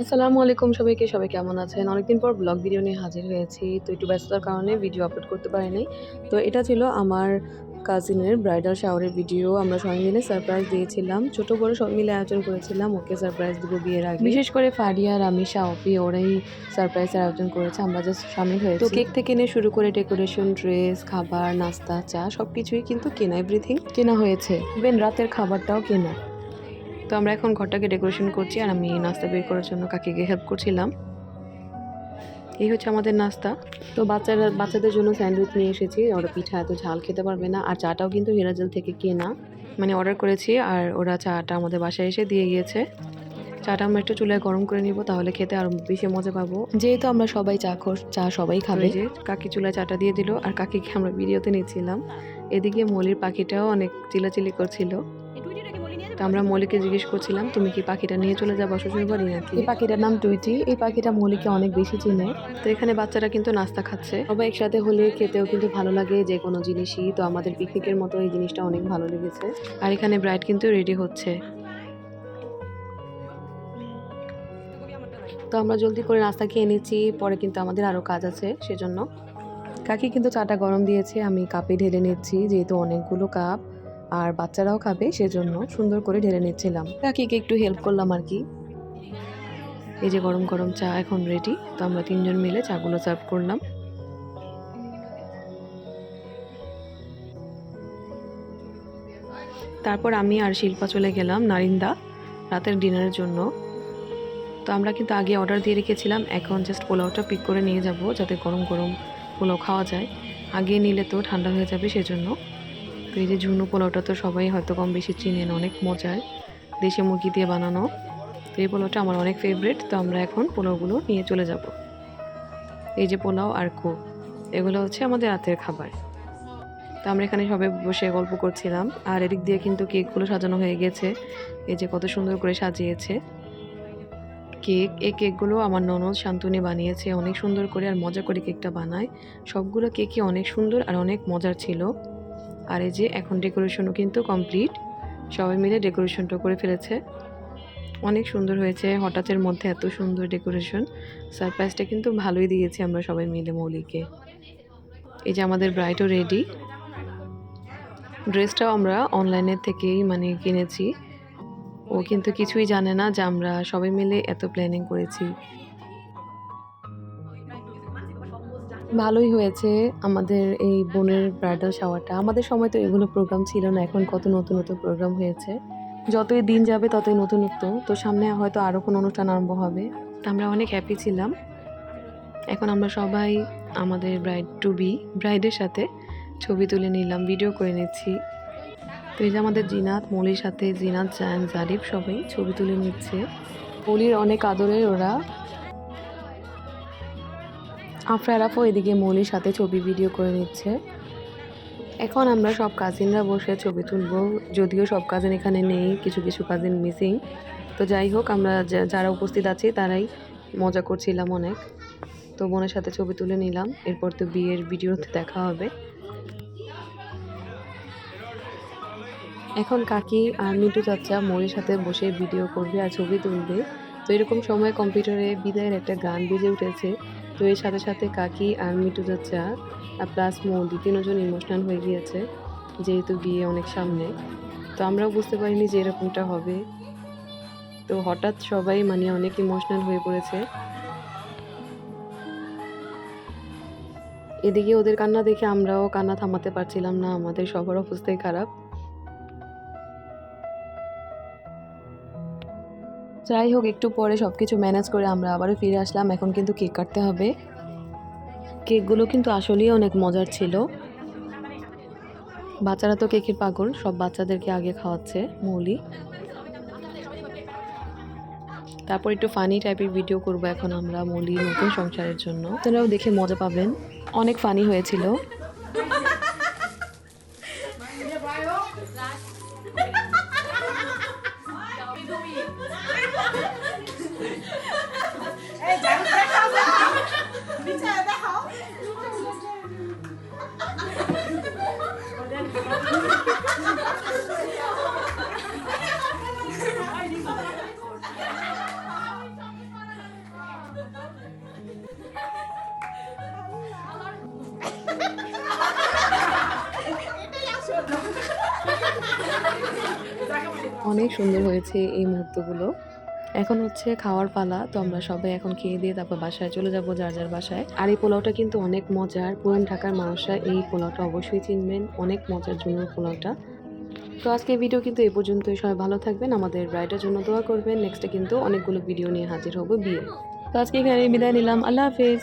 আসসালামু আলাইকুম সবাইকে, সবাই কেমন আছেন? অনেকদিন পর ব্লগ ভিডিও নিয়ে হাজির হয়েছি, তো একটু ব্যস্ততার কারণে ভিডিও আপলোড করতে পারিনি। তো এটা ছিল আমার কাজিনের ব্রাইডাল শাওয়ারের ভিডিও আমরা সবাই মিলে সারপ্রাইজ দিয়েছিলাম। ছোট বড় সব মিলে আয়োজন করেছিলাম। ওকে সারপ্রাইজ দিব বিয়ের আগে। বিশেষ করে ফারিয়া রামিশা অপি ওরাই সারপ্রাইজের আয়োজন করেছে। আমরা জাস্ট সামিল হয়েছি। তো কেক থেকে নিয়ে শুরু করে ডেকোরেশন ড্রেস খাবার নাস্তা চা সব কিছুই কিন্তু কেনা এভরিথিং কেনা হয়েছে। ইভেন রাতের খাবারটাও কেনা। তো আমরা এখন ঘরটাকে ডেকোরেশন করছি আর আমি নাস্তা বের করার জন্য কাকিকে হেল্প করছিলাম। এই হচ্ছে আমাদের নাস্তা। তো বাচ্চারা বাচ্চাদের জন্য স্যান্ডউইচ নিয়ে এসেছি। ওরা পিঠা এত ঝাল খেতে পারবে না। আর চাটাও কিন্তু হিরাজল থেকে কেনা। মানে অর্ডার করেছি আর ওরা চাটা আমাদের বাসায় এসে দিয়ে গিয়েছে। চাটা আমরা একটু চুলায় গরম করে নিব তাহলে খেতে আরও বেশি মজা পাবো। যেহেতু আমরা সবাই চা খোর চা সবাই খাবে। যে কাকি চুলায় চাটা দিয়ে দিল আর কাকিকে আমরা ভিডিওতে নিচ্ছিলাম এদিকে মলির পাখিটাও অনেক চিলাচিলি করছিল। তো আমরা মৌলিকে জিজ্ঞেস করছিলাম তুমি কি পাখিটা নিয়ে চলে যাব শ্বশুর বাড়ি নাকি? এই পাখিটার নাম টুইটি। এই পাখিটা মৌলিকে অনেক বেশি চিনে। তো এখানে বাচ্চারা কিন্তু নাস্তা খাচ্ছে। সবাই একসাথে হলে খেতেও কিন্তু ভালো লাগে যে কোনো জিনিসই। তো আমাদের পিকনিকের মতো এই জিনিসটা অনেক ভালো লেগেছে। আর এখানে ব্রাইড কিন্তু রেডি হচ্ছে। তো আমরা জলদি করে নাস্তা খেয়ে নিচ্ছি। পরে কিন্তু আমাদের আরও কাজ আছে সেজন্য। কাকি কিন্তু চাটা গরম দিয়েছে আমি কাপে ঢেলে নিচ্ছি যেহেতু অনেকগুলো কাপ। আর বাচ্চারাও খাবে, সেজন্য সুন্দর করে ঢেলে নিচ্ছিলাম। কাকিকে একটু হেল্প করলাম আর কি। এই যে গরম গরম চা এখন রেডি তো আমরা তিনজন মিলে চাগুলো সার্ভ করলাম। তারপর আমি আর শিল্পা চলে গেলাম নারিন্দা রাতের ডিনারের জন্য। তো আমরা কিন্তু আগে অর্ডার দিয়ে রেখেছিলাম, এখন জাস্ট পোলাওটা পিক করে নিয়ে যাব যাতে গরম গরম পোলাও খাওয়া যায়। আগে নিলে তো ঠান্ডা হয়ে যাবে, সেজন্য। তো এই যে ঝুনু পোলাওটা তো সবাই হয়তো কম বেশি চিনেন অনেক মজার। দেশি মুরগি দিয়ে বানানো। তো এই পোলাওটা আমার অনেক ফেভারিট তো আমরা এখন পোলাওগুলো নিয়ে চলে যাব। এই যে পোলাও আর কোক, এগুলো হচ্ছে আমাদের রাতের খাবার। তো আমরা এখানে সবাই বসে গল্প করছিলাম, আর এদিক দিয়ে কিন্তু কেকগুলো সাজানো হয়ে গেছে। এই যে কত সুন্দর করে সাজিয়েছে। কেক, এই কেকগুলো আমার ননদ শান্তনি বানিয়েছে, অনেক সুন্দর করে আর মজা করে কেকটা বানায়। সবগুলো কেকই অনেক সুন্দর আর অনেক মজার ছিল। আর এই যে এখন ডেকোরেশনও কিন্তু কমপ্লিট সবাই মিলে ডেকোরেশনটা করে ফেলেছে। অনেক সুন্দর হয়েছে। হঠাৎের মধ্যে এত সুন্দর ডেকোরেশন সারপ্রাইজটা কিন্তু ভালোই দিয়েছি আমরা সবাই মিলে মৌলিকে। এই যে আমাদের ব্রাইডও রেডি ড্রেসটাও আমরা অনলাইনের থেকেই মানে কিনেছি। ও কিন্তু কিছুই জানে না যে আমরা সবাই মিলে এত প্ল্যানিং করেছি। ভালোই হয়েছে আমাদের এই বোনের ব্রাইডাল শাওয়ারটা আমাদের সময় তো এগুলো প্রোগ্রাম ছিল না, এখন কত নতুন নতুন প্রোগ্রাম হয়েছে। যতই দিন যাবে, ততই নতুনত্ব। তো সামনে হয়তো আরও কোনো অনুষ্ঠান আরম্ভ হবে। আমরা অনেক হ্যাপি ছিলাম। এখন আমরা সবাই আমাদের ব্রাইড টু বি ব্রাইডের সাথে ছবি তুলে নিলাম ভিডিও করে নিচ্ছি। তো এই যে আমাদের জিনাত, মলির সাথে জিনাত জান জারিফ সবাই ছবি তুলে নিচ্ছে। মলির অনেক আদরের ওরা। আফরারাফও এদিকে মৌলির সাথে ছবি ভিডিও করে নিচ্ছে। এখন আমরা সব কাজিনরা বসে ছবি তুলব। যদিও সব কাজিন এখানে নেই, কিছু কিছু কাজিন মিসিং তো যাই হোক, আমরা যারা উপস্থিত আছি, তারাই মজা করছিলাম অনেক। তো বোনের সাথে ছবি তুলে নিলাম। এরপর তো বিয়ের ভিডিওতে দেখা হবে। এখন কাকি আর মিটু চাচা মোড়ের সাথে বসে ভিডিও করবে আর ছবি তুলবে। তো এরকম সময় কম্পিউটারে বিদায়ের একটা গান বেজে উঠেছে। তো এর সাথে সাথে কাকি আর মিটু চাচা প্লাস মৌদি তিনজন ইমোশনাল হয়ে গিয়েছে, যেহেতু বিয়ে অনেক সামনে। তো আমরাও বুঝতে পারিনি যে এরকমটা হবে। তো হঠাৎ সবাই মানে অনেক ইমোশনাল হয়ে পড়েছে। এদিকে ওদের কান্না দেখে আমরাও কান্না থামাতে পারছিলাম না, আমাদের সবার অবস্থাই খারাপ। যাই হোক একটু পরে সব কিছু ম্যানেজ করে আমরা আবারও ফিরে আসলাম। এখন কিন্তু কেক কাটতে হবে। কেকগুলো কিন্তু আসলেই অনেক মজার ছিল। বাচ্চারা তো কেকের পাগল সব বাচ্চাদেরকে আগে খাওয়াচ্ছে মৌলি। তারপর একটু ফানি টাইপের ভিডিও করব এখন আমরা মৌলির নতুন সংসারের জন্য। আপনারাও দেখে মজা পাবেন। অনেক ফানি হয়েছিল। অনেক সুন্দর হয়েছে এই মুহূর্তগুলো। এখন হচ্ছে খাওয়ার পালা, তো আমরা সবাই এখন খেয়ে দিয়ে তারপর বাসায় চলে যাব যার যার বাসায়। আর এই পোলাওটা কিন্তু অনেক মজার। পুরান ঢাকার মানুষরা এই পোলাওটা অবশ্যই চিনবেন। অনেক মজার জন্য পোলাওটা। তো আজকে ভিডিও কিন্তু এই পর্যন্তই। সবাই ভালো থাকবেন, আমাদের ব্রাইডের জন্য দোয়া করবেন। নেক্সটে কিন্তু অনেকগুলো ভিডিও নিয়ে হাজির হব বিয়ে। তো আজকে এখানে বিদায় নিলাম। আল্লাহ হাফেজ।